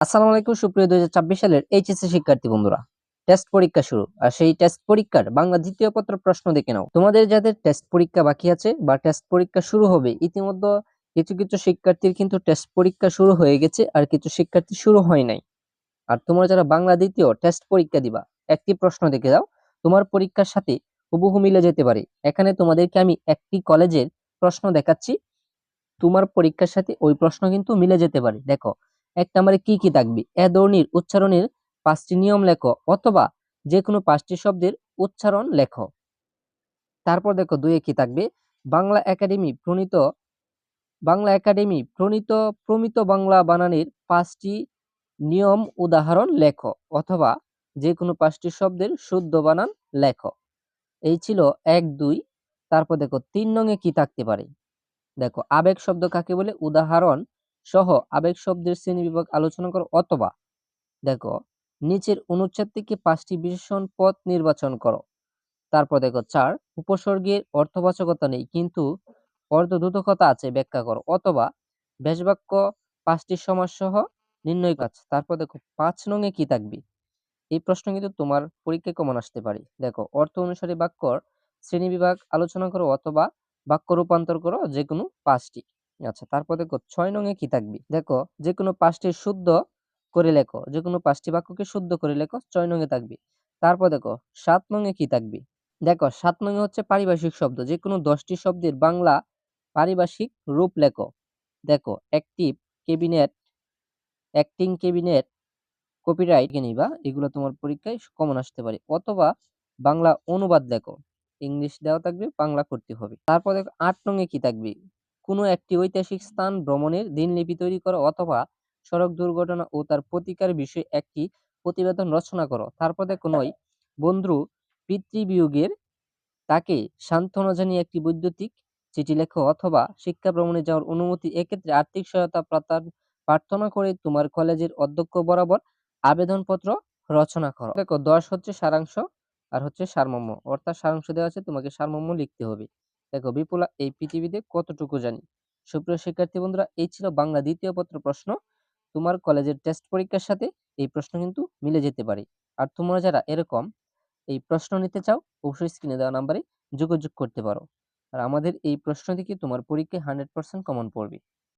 আসসালামু আলাইকুম, সুপ্রিয় দুই হাজার ছাব্বিশ সালের এইচএসসি শিক্ষার্থী বন্ধুরা। টেস্ট পরীক্ষা শুরু। আর সেই টেস্ট পরীক্ষার বাংলা দ্বিতীয় পত্র প্রশ্ন দেখে নাও। তোমাদের যাদের টেস্ট পরীক্ষা বাকি আছে বা টেস্ট পরীক্ষা শুরু হবে, ইতিমধ্যে কিছু কিছু শিক্ষার্থীর কিন্তু টেস্ট পরীক্ষা শুরু হয়ে গেছে আর কিছু শিক্ষার্থী শুরু হয় নাই। আর তোমরা যারা বাংলা দ্বিতীয় টেস্ট পরীক্ষা দিবা, একটি প্রশ্ন দেখে দাও তোমার পরীক্ষার সাথে হুবহু মিলে যেতে পারে। এখানে তোমাদেরকে আমি একটি কলেজের প্রশ্ন দেখাচ্ছি। তোমার পরীক্ষার সাথে ওই প্রশ্ন কিন্তু মিলে যেতে পারে। দেখো এক নম্বরে কি কি থাকবে? এ ধরনের উচ্চারণের পাঁচটি নিয়ম লেখো অথবা যে কোনো পাঁচটি শব্দের উচ্চারণ লেখো। তারপর দেখো দুয়ে কি থাকবে? বাংলা একাডেমি প্রণীত, বাংলা একাডেমি প্রণীত, প্রমিত বাংলা বানানের পাঁচটি নিয়ম উদাহরণ লেখো অথবা যে কোনো পাঁচটি শব্দের শুদ্ধ বানান লেখো। এই ছিল এক, দুই। তারপর দেখো তিন নঙে কি থাকতে পারে? দেখো আবেগ শব্দ কাকে বলে? উদাহরণ সহ আবেগ শব্দের শ্রেণি বিভাগ আলোচনা করো অথবা দেখো, নিচের অনুচ্ছেদ থেকে পাঁচটি বিশেষণ পদ নির্বাচন করো। তারপর দেখো, চার, উপসর্গের অর্থবাচকতা নেই, কিন্তু অর্ধদূতকতা আছে, ব্যাখ্যা করো। অথবা বেশবাক্য পাঁচটি সমাজ সহ নির্ণয় কাজ। তারপর দেখো, পাঁচ নঙে কি থাকবে? এই প্রশ্ন কিন্তু তোমার পরীক্ষায় কমন আসতে পারে। দেখো, অর্থ অনুসারে বাক্যর শ্রেণি বিভাগ আলোচনা করো অথবা বাক্য রূপান্তর করো যে কোনো পাঁচটি। আচ্ছা তারপর দেখো ছয় নঙে কি থাকবে? দেখো যে কোনো পাঁচটি শুদ্ধ করে লেখো যে কোনো পাঁচটি বাক্যকে শুদ্ধ করে লেখো, ছয় নঙে থাকবে। তারপর দেখো সাত নঙে কি থাকবে? দেখো সাত নঙে হচ্ছে পারিভাষিক শব্দ যে কোনো দশটি শব্দের বাংলা পারিভাষিক রূপ লেখো। দেখো active cabinet acting cabinet copyright নিবা, এগুলো তোমার পরীক্ষায় কমন আসতে পারে। অথবা বাংলা অনুবাদ লেখো, ইংলিশ দেওয়া থাকবে, বাংলা করতে হবে। তারপর দেখো আট নঙে কি থাকবে? কোনো একটি ঐতিহাসিক স্থান ভ্রমণের দিনলিপি তৈরি করো অথবা সড়ক দুর্ঘটনা ও তার প্রতিকার বিষয়ে একটি প্রতিবেদন রচনা করো। তারপর নয় বন্ধু পিতৃবিয়োগের তাকে সান্ত্বনা জানিয়ে একটি বৈদ্যুতিক চিঠি লেখো অথবা শিক্ষা ভ্রমণে যাওয়ার অনুমতি। এক্ষেত্রে আর্থিক সহায়তা প্রার্থনা করে তোমার কলেজের অধ্যক্ষ বরাবর আবেদনপত্র রচনা করো। দেখো দশ হচ্ছে সারাংশ আর হচ্ছে সারমর্ম। অর্থাৎ সারাংশ দেওয়া আছে, তোমাকে সারমর্ম লিখতে হবে। দেখো, বিপুলা এই পৃথিবীতে কতটুকু জানি? সুপ্রিয় শিক্ষার্থী বন্ধুরা, এই ছিল বাংলা দ্বিতীয় পত্র প্রশ্ন। তোমার কলেজের টেস্ট পরীক্ষার সাথে এই প্রশ্ন কিন্তু মিলে যেতে পারে। আর তোমরা যারা এরকম এই প্রশ্ন নিতে চাও, অবশ্যই স্ক্রিনে দেওয়া নাম্বারে যোগাযোগ করতে পারো। আর আমাদের এই প্রশ্ন থেকে তোমার পরীক্ষায় হান্ড্রেড পার্সেন্ট কমন পড়বে।